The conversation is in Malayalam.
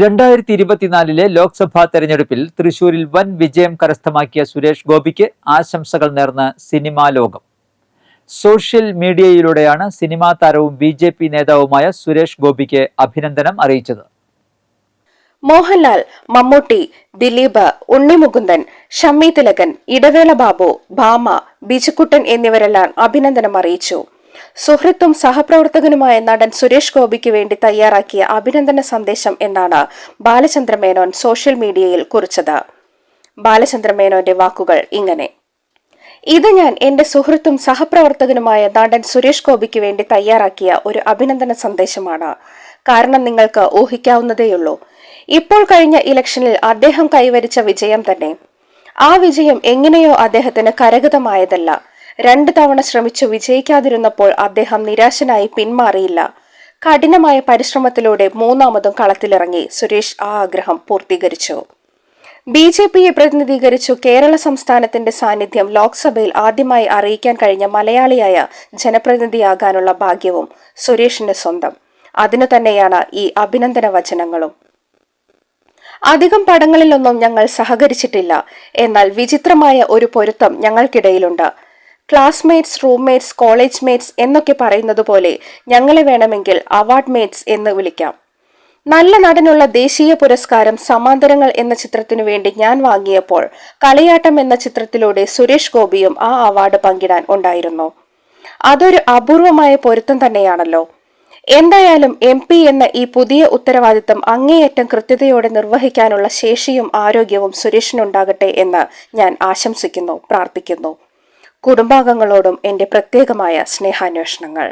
രണ്ടായിരത്തി ഇരുപത്തിനാലിലെ ലോക്സഭാ തെരഞ്ഞെടുപ്പിൽ തൃശൂരിൽ വൻ വിജയം കരസ്ഥമാക്കിയ സുരേഷ് ഗോപിക്ക് ആശംസകൾ നേർന്ന് സിനിമാ ലോകം. സോഷ്യൽ മീഡിയയിലൂടെയാണ് സിനിമാ താരവും ബി ജെ പി നേതാവുമായ സുരേഷ് ഗോപിക്ക് അഭിനന്ദനം അറിയിച്ചത്. മോഹൻലാൽ മമ്മൂട്ടി ദിലീപ് ഉണ്ണിമുകുന്ദൻ ഷമ്മി തിലകൻ ഇടവേള ബാബു ഭാമ ബിജുക്കുട്ടൻ എന്നിവരെല്ലാം അഭിനന്ദനം അറിയിച്ചു. സുഹൃത്തും സഹപ്രവർത്തകനുമായ നടൻ സുരേഷ് ഗോപിക്ക് വേണ്ടി തയ്യാറാക്കിയ അഭിനന്ദന സന്ദേശം എന്നാണ് ബാലചന്ദ്ര മേനോൻ സോഷ്യൽ മീഡിയയിൽ കുറിച്ചത്. ബാലചന്ദ്ര മേനോന്റെ വാക്കുകൾ ഇങ്ങനെ. ഇത് ഞാൻ എന്റെ സുഹൃത്തും സഹപ്രവർത്തകനുമായ നടൻ സുരേഷ് ഗോപിക്ക് വേണ്ടി തയ്യാറാക്കിയ ഒരു അഭിനന്ദന സന്ദേശമാണ്. കാരണം നിങ്ങൾക്ക് ഊഹിക്കാവുന്നതേയുള്ളൂ. ഇപ്പോൾ കഴിഞ്ഞ ഇലക്ഷനിൽ അദ്ദേഹം കൈവരിച്ച വിജയം തന്നെ. ആ വിജയം എങ്ങനെയോ അദ്ദേഹത്തിന് കരഗതമായതല്ല. രണ്ട് തവണ ശ്രമിച്ചു വിജയിക്കാതിരുന്നപ്പോൾ അദ്ദേഹം നിരാശനായി പിന്മാറിയില്ല. കഠിനമായ പരിശ്രമത്തിലൂടെ മൂന്നാമതും കളത്തിലിറങ്ങി. സുരേഷ് ആ ആഗ്രഹം പൂർത്തീകരിച്ചു. ബി ജെ പിയെ പ്രതിനിധീകരിച്ചു കേരള സംസ്ഥാനത്തിന്റെ സാന്നിധ്യം ലോക്സഭയിൽ ആദ്യമായി അറിയിക്കാൻ കഴിഞ്ഞ മലയാളിയായ ജനപ്രതിനിധിയാകാനുള്ള ഭാഗ്യവും സുരേഷിന്റെ സ്വന്തം. അതിനു തന്നെയാണ് ഈ അഭിനന്ദന വചനങ്ങളും. അധികം പടങ്ങളിലൊന്നും ഞങ്ങൾ സഹകരിച്ചിട്ടില്ല. എന്നാൽ വിചിത്രമായ ഒരു പൊരുത്തം ഞങ്ങൾക്കിടയിലുണ്ട്. ക്ലാസ്മേറ്റ്സ് റൂംമേറ്റ്സ് കോളേജ് മേറ്റ്സ് എന്നൊക്കെ പറയുന്നത് പോലെ ഞങ്ങളെ വേണമെങ്കിൽ അവാർഡ് മേറ്റ്സ് എന്ന് വിളിക്കാം. നല്ല നടനുള്ള ദേശീയ പുരസ്കാരം സമാന്തരങ്ങൾ എന്ന ചിത്രത്തിനു വേണ്ടി ഞാൻ വാങ്ങിയപ്പോൾ കളിയാട്ടം എന്ന ചിത്രത്തിലൂടെ സുരേഷ് ഗോപിയും ആ അവാർഡ് പങ്കിടാൻ ഉണ്ടായിരുന്നു. അതൊരു അപൂർവമായ പൊരുത്തം തന്നെയാണല്ലോ. എന്തായാലും എം പി എന്ന ഈ പുതിയ ഉത്തരവാദിത്തം അങ്ങേയറ്റം കൃത്യതയോടെ നിർവഹിക്കാനുള്ള ശേഷിയും ആരോഗ്യവും സുരേഷിനുണ്ടാകട്ടെ എന്ന് ഞാൻ ആശംസിക്കുന്നു പ്രാർത്ഥിക്കുന്നു. കുടുംബാംഗങ്ങളോടും എന്റെ പ്രത്യേകമായ സ്നേഹാന്വേഷണങ്ങൾ.